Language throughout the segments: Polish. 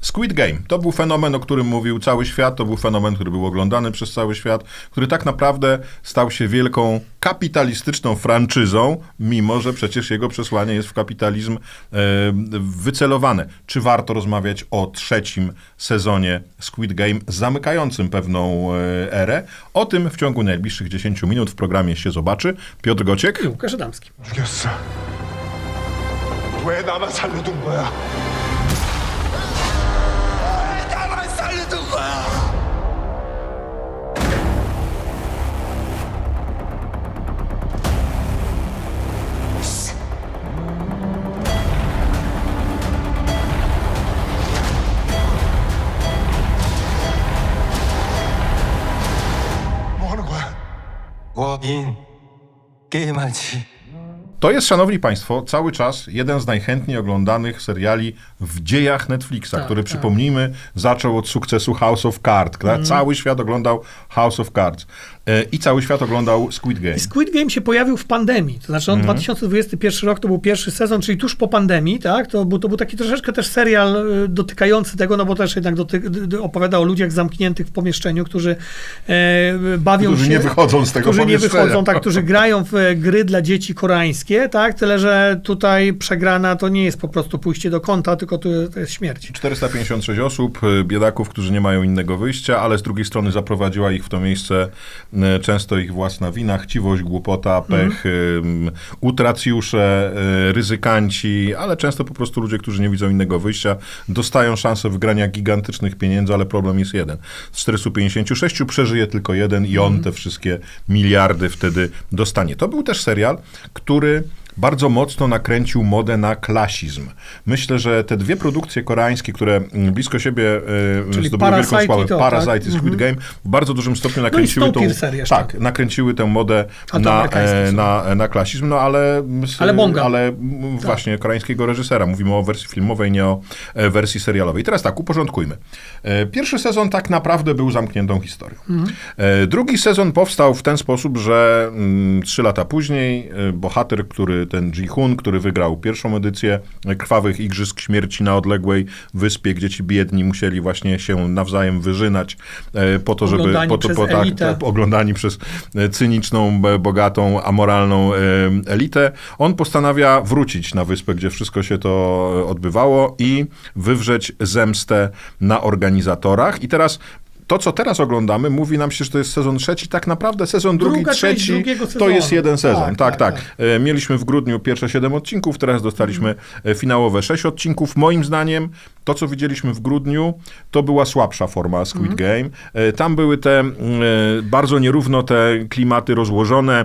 Squid Game to był fenomen, o którym mówił cały świat, to był fenomen, który był oglądany przez cały świat, który tak naprawdę stał się wielką kapitalistyczną franczyzą, mimo że przecież jego przesłanie jest w kapitalizm e, wycelowane. Czy warto rozmawiać o trzecim sezonie Squid Game, zamykającym pewną e, erę? O tym w ciągu najbliższych 10 minut w programie się zobaczy. Piotr Gociek. I Łukasz Adamski. 죽였어. 왜 나만 살려둔 거야? 워인 게임하지. To jest, szanowni państwo, cały czas jeden z najchętniej oglądanych seriali w dziejach Netflixa, Tak, który, tak. przypomnijmy, zaczął od sukcesu House of Cards. Mhm. Cały świat oglądał House of Cards. E, I cały świat oglądał Squid Game. I Squid Game się pojawił w pandemii. To znaczy, on 2021 rok to był pierwszy sezon, czyli tuż po pandemii, tak? To był, to był taki troszeczkę też serial y, dotykający tego, no bo też jednak doty, d- d- opowiada o ludziach zamkniętych w pomieszczeniu, którzy e, bawią Którzy się. nie wychodzą z tego Którzy nie pomieszczenia. wychodzą, tak, którzy grają w e, gry dla dzieci koreańskie, tak? Tyle, że tutaj przegrana to nie jest po prostu pójście do kąta, tylko to, to jest śmierć. 456 osób, y, biedaków, którzy nie mają innego wyjścia, ale z drugiej strony zaprowadziła ich w to miejsce y, często ich własna wina, chciwość, głupota, pech, y, utracjusze, y, ryzykanci, ale często po prostu ludzie, którzy nie widzą innego wyjścia, dostają szansę wygrania gigantycznych pieniędzy, ale problem jest jeden. Z 456 przeżyje tylko jeden i on te wszystkie miliardy wtedy dostanie. To był też serial, który bardzo mocno nakręcił modę na klasizm. Myślę, że te dwie produkcje koreańskie, które mm, blisko siebie e, Czyli zdobyły wielką sławę, to, Parasite tak? i Squid Game, w bardzo dużym stopniu No nakręciły tą... Snowpiercer jeszcze. Tak, nakręciły tę modę na, amerykański e, na, na klasizm, no ale... z- Ale Bonga. Ale m, właśnie koreańskiego reżysera. Mówimy o wersji filmowej, nie o e, wersji serialowej. Teraz tak, uporządkujmy. Pierwszy sezon tak naprawdę był zamkniętą historią. E, Drugi sezon powstał w ten sposób, że mm, trzy lata później bohater, który ten Ji-Hun, który wygrał pierwszą edycję Krwawych Igrzysk Śmierci na odległej wyspie, gdzie ci biedni musieli właśnie się nawzajem wyżynać e, po to, żeby... Oglądani Po to, po, tak, tak, oglądani przez e, cyniczną, bogatą, amoralną e, elitę. On postanawia wrócić na wyspę, gdzie wszystko się to odbywało i wywrzeć zemstę na organizatorach. I teraz to, co teraz oglądamy, mówi nam się, że to jest sezon trzeci. Tak naprawdę sezon drugi, Druga trzeci to jest jeden sezon. Tak, Tak, tak. tak, E, Mieliśmy w grudniu pierwsze siedem odcinków, teraz dostaliśmy e, finałowe sześć odcinków. Moim zdaniem to, co widzieliśmy w grudniu, to była słabsza forma Squid Game. E, Tam były te mm, bardzo nierówno te klimaty rozłożone.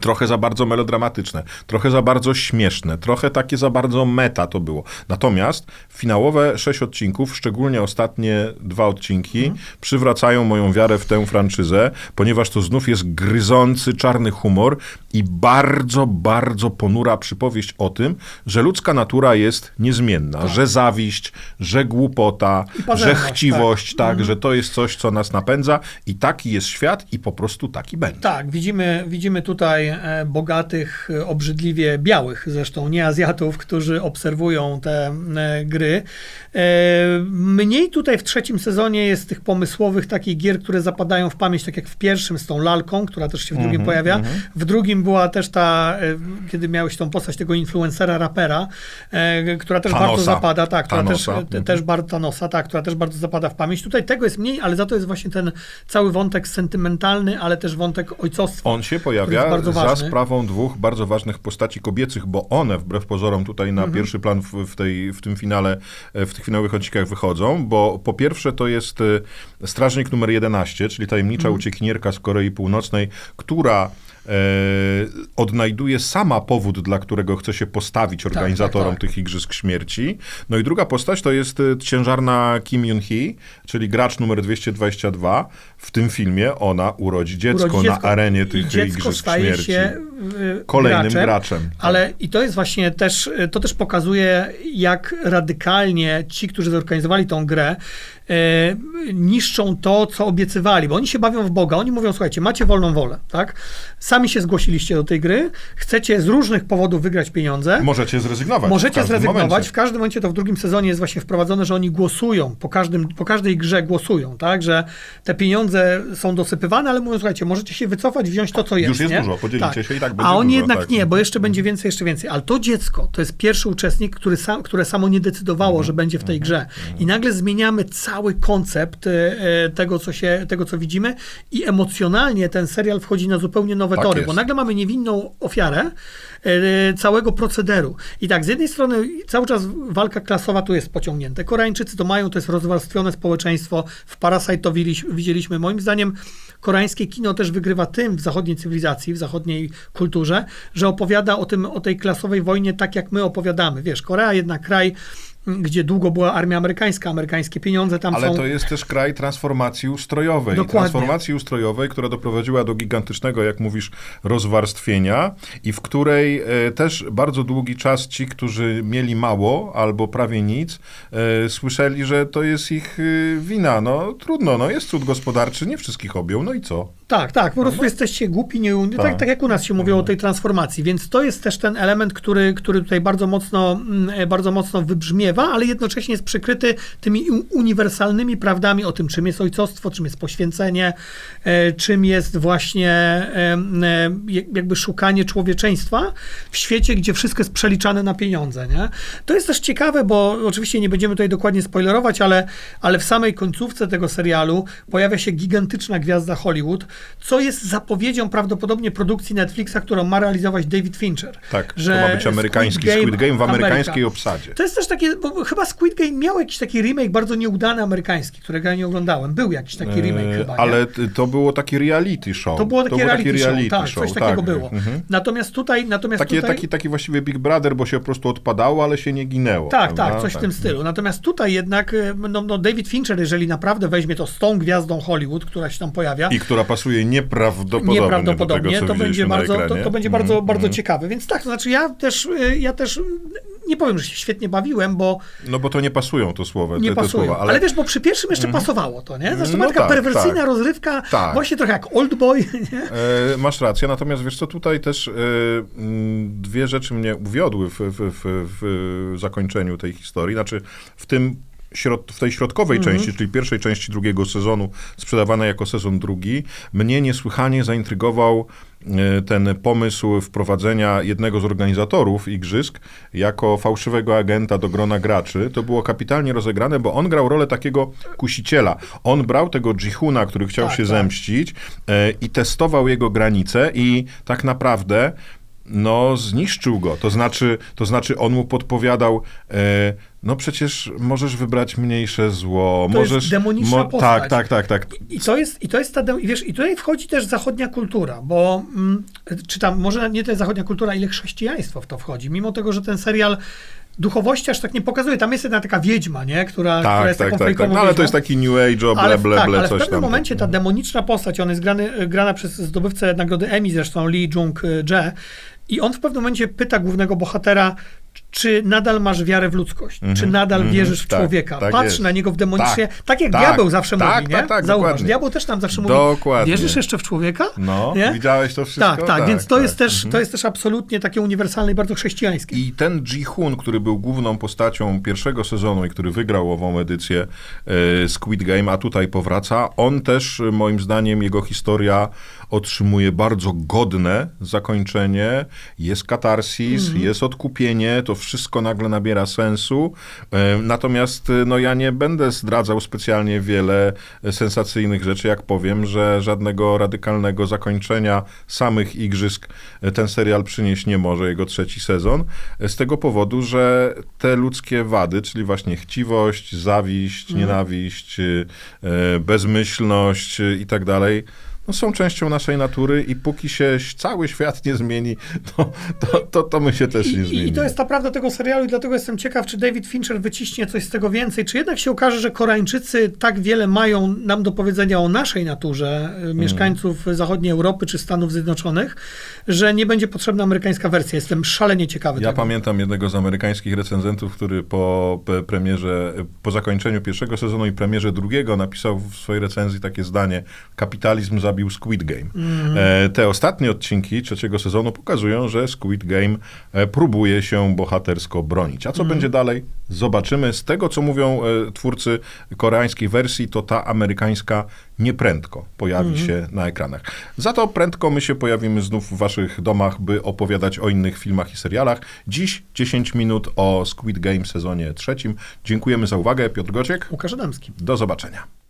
Trochę za bardzo melodramatyczne, trochę za bardzo śmieszne, trochę takie za bardzo meta to było. Natomiast finałowe sześć odcinków, szczególnie ostatnie dwa odcinki, przywracają moją wiarę w tę franczyzę, ponieważ to znów jest gryzący, czarny humor i bardzo, bardzo ponura przypowieść o tym, że ludzka natura jest niezmienna, że zawiść, że głupota, że chciwość, tak, że to jest coś, co nas napędza i taki jest świat i po prostu taki będzie. Tak, widzimy, widzimy tutaj e, bogatych, obrzydliwie białych zresztą, nie Azjatów, którzy obserwują te e, gry. E, mniej tutaj w trzecim sezonie jest tych pomysłowych takich gier, które zapadają w pamięć, tak jak w pierwszym z tą lalką, która też się w Mhm, drugim pojawia. W drugim była też ta, kiedy miałeś tą postać tego influencera, rapera, która też Thanosa. bardzo zapada, tak, która też, te, też bardzo Thanosa, tak, która też bardzo zapada w pamięć. Tutaj tego jest mniej, ale za to jest właśnie ten cały wątek sentymentalny, ale też wątek ojcostwa. On się pojawia za sprawą dwóch bardzo ważnych postaci kobiecych, bo one wbrew pozorom tutaj Mhm. na pierwszy plan w, w, tej, w tym finale, e, w tych finałowych odcinkach wychodzą, bo po pierwsze to jest e, strażnik numer 11, czyli tajemnicza Mhm. uciekinierka z Korei Północnej, która odnajduje sama powód, dla którego chce się postawić organizatorom tak, tak. tych Igrzysk Śmierci. No i druga postać to jest e, ciężarna Kim Yun-hee, czyli gracz numer 222. W tym filmie ona urodzi dziecko, Urodzi na arenie i tych dziecko Igrzysk staje Śmierci. się Kolejnym graczem, graczem, tak. Ale i to jest właśnie też, to też pokazuje, jak radykalnie ci, którzy zorganizowali tą grę, e, niszczą to, co obiecywali, bo oni się bawią w Boga. Oni mówią, słuchajcie, macie wolną wolę, tak? Sami się zgłosiliście do tej gry, chcecie z różnych powodów wygrać pieniądze. Możecie zrezygnować. w Możecie każdym zrezygnować. momencie. W każdym momencie to w drugim sezonie jest właśnie wprowadzone, że oni głosują, po, każdym, po każdej grze głosują, tak? Że te pieniądze są dosypywane, ale mówią, słuchajcie, możecie się wycofać, wziąć to, co jest. Już jest nie? dużo, podzielicie się i tak będzie A oni dużo, jednak tak. nie, bo jeszcze będzie więcej, jeszcze więcej. Ale to dziecko, to jest pierwszy uczestnik, który sam, które samo nie decydowało, Mhm. że będzie w tej grze. I nagle zmieniamy cały koncept e, e, tego, co się, tego, co widzimy i emocjonalnie ten serial wchodzi na zupełnie nowe Tak tory, jest. bo nagle mamy niewinną ofiarę całego procederu. I tak, z jednej strony cały czas walka klasowa tu jest pociągnięte. Koreańczycy to mają, to jest rozwarstwione społeczeństwo. W Parasite widzieliśmy. Moim zdaniem koreańskie kino też wygrywa tym w zachodniej cywilizacji, w zachodniej kulturze, że opowiada o tym, o tej klasowej wojnie tak, jak my opowiadamy. Wiesz, Korea jednak kraj, gdzie długo była armia amerykańska, amerykańskie pieniądze tam Ale są. to jest też kraj transformacji ustrojowej. Dokładnie. Transformacji ustrojowej, która doprowadziła do gigantycznego, jak mówisz, rozwarstwienia i w której e, też bardzo długi czas ci, którzy mieli mało albo prawie nic, e, słyszeli, że to jest ich e, wina. No trudno, no jest cud gospodarczy, nie wszystkich objął, no i co? Tak, tak, po prostu jesteście głupi, nie, tak. Tak. Tak, jak u nas się mówiło o tej transformacji, więc to jest też ten element, który, który tutaj bardzo mocno, mm, e, bardzo mocno wybrzmiewa, ale jednocześnie jest przykryty tymi uniwersalnymi prawdami o tym, czym jest ojcostwo, czym jest poświęcenie, e, czym jest właśnie e, jak- jakby szukanie człowieczeństwa w świecie, gdzie wszystko jest przeliczane na pieniądze, nie? To jest też ciekawe, bo oczywiście nie będziemy tutaj dokładnie spoilerować, ale, ale w samej końcówce tego serialu pojawia się gigantyczna gwiazda Hollywood, co jest zapowiedzią prawdopodobnie produkcji Netflixa, którą ma realizować David Fincher. Tak, to ma być amerykański Squid Game w amerykańskiej Ameryka. obsadzie. To jest też takie, bo chyba Squid Game miał jakiś taki remake bardzo nieudany amerykański, którego ja nie oglądałem. Był jakiś taki remake E, chyba. nie? Ale to było takie reality show. To było takie był reality, taki show, tak, coś takiego tak. było. Mhm. Natomiast tutaj, natomiast Taki, tutaj... taki, taki właściwie Big Brother, bo się po prostu odpadało, ale się nie ginęło. Tak, prawda? tak, coś w tym stylu. Natomiast tutaj jednak e, no, no David Fincher, jeżeli naprawdę weźmie to z tą gwiazdą Hollywood, która się tam pojawia, I która pasuje nieprawdopodobnie, nieprawdopodobnie, do tego, co to będzie bardzo, to, to będzie Mhm, bardzo, bardzo mhm. ciekawe. Więc tak, to znaczy ja też, y, ja też nie powiem, że się świetnie bawiłem, bo No bo to nie pasują to słowa, nie te, te pasują. słowa, ale... ale, wiesz, bo przy pierwszym jeszcze pasowało to, nie? Zresztą No taka tak, perwersyjna tak. rozrywka, Tak. właśnie trochę jak Oldboy, nie? E, masz rację, natomiast wiesz co, tutaj też e, mm, dwie rzeczy mnie uwiodły w, w, w, w zakończeniu tej historii, znaczy w tym środ, w tej środkowej Mhm. części, czyli pierwszej części drugiego sezonu, sprzedawanej jako sezon drugi, mnie niesłychanie zaintrygował e, ten pomysł wprowadzenia jednego z organizatorów igrzysk jako fałszywego agenta do grona graczy. To było kapitalnie rozegrane, bo on grał rolę takiego kusiciela. On brał tego Jihuna, który chciał Tak, się tak. zemścić e, i testował jego granice i tak naprawdę no, zniszczył go. To znaczy, to znaczy on mu podpowiadał, e, no przecież możesz wybrać mniejsze zło, To jest możesz... demoniczna postać. Tak, tak, tak, tak. I to jest, i to jest ta, de- i wiesz, i tutaj wchodzi też zachodnia kultura, bo mm, czy tam, może nie tyle zachodnia kultura, ile chrześcijaństwo w to wchodzi, mimo tego, że ten serial duchowości aż tak nie pokazuje. Tam jest jedna taka wiedźma, nie? Która, która Tak, jest tak, taką tak, tak. No, ale to jest taki New Age, ble, ale, ble, tak, ble, ale w coś pewnym tam. momencie ta demoniczna postać, on jest grany, grana przez zdobywcę nagrody Emmy, zresztą Lee Jung-jae, i on w pewnym momencie pyta głównego bohatera, czy nadal masz wiarę w ludzkość? Czy nadal mhm, wierzysz w tak, człowieka? tak Patrzy jest. na niego w demonicznie, tak, Tak, jak tak, diabeł zawsze tak, mówi, nie? tak, tak, Zauważ, dokładnie. diabeł też tam zawsze mówi, Dokładnie. wierzysz jeszcze w człowieka? No, Nie? widziałeś to wszystko? Tak, tak, więc to, tak. jest też, to jest też absolutnie takie uniwersalne i bardzo chrześcijańskie. I ten Ji-Hoon, który był główną postacią pierwszego sezonu i który wygrał ową edycję e, Squid Game, a tutaj powraca, on też, e, moim zdaniem, jego historia otrzymuje bardzo godne zakończenie. Jest katarsis, jest odkupienie, to wszystko nagle nabiera sensu. E, Natomiast e, no, ja nie będę zdradzał specjalnie wiele e, sensacyjnych rzeczy, jak powiem, że żadnego radykalnego zakończenia samych igrzysk ten serial przynieść nie może, jego trzeci sezon, z tego powodu, że te ludzkie wady, czyli właśnie chciwość, zawiść, nienawiść, e, e, bezmyślność i tak dalej, no, są częścią naszej natury i póki się cały świat nie zmieni, to, to, to, to my się też nie I, I zmienimy. to jest ta prawda tego serialu i dlatego jestem ciekaw, czy David Fincher wyciśnie coś z tego więcej, czy jednak się okaże, że Koreańczycy tak wiele mają nam do powiedzenia o naszej naturze, y, Mm. mieszkańców zachodniej Europy czy Stanów Zjednoczonych, że nie będzie potrzebna amerykańska wersja. Jestem szalenie ciekawy Ja tego. pamiętam jednego z amerykańskich recenzentów, który po premierze, po zakończeniu pierwszego sezonu i premierze drugiego napisał w swojej recenzji takie zdanie: Kapitalizm zabił zabił Squid Game. E, te ostatnie odcinki trzeciego sezonu pokazują, że Squid Game e, próbuje się bohatersko bronić. A co będzie dalej? Zobaczymy. Z tego, co mówią e, twórcy koreańskiej wersji, to ta amerykańska nieprędko pojawi się na ekranach. Za to prędko my się pojawimy znów w waszych domach, by opowiadać o innych filmach i serialach. Dziś 10 minut o Squid Game sezonie trzecim. Dziękujemy za uwagę. Piotr Gociek. Łukasz Adamski. Do zobaczenia.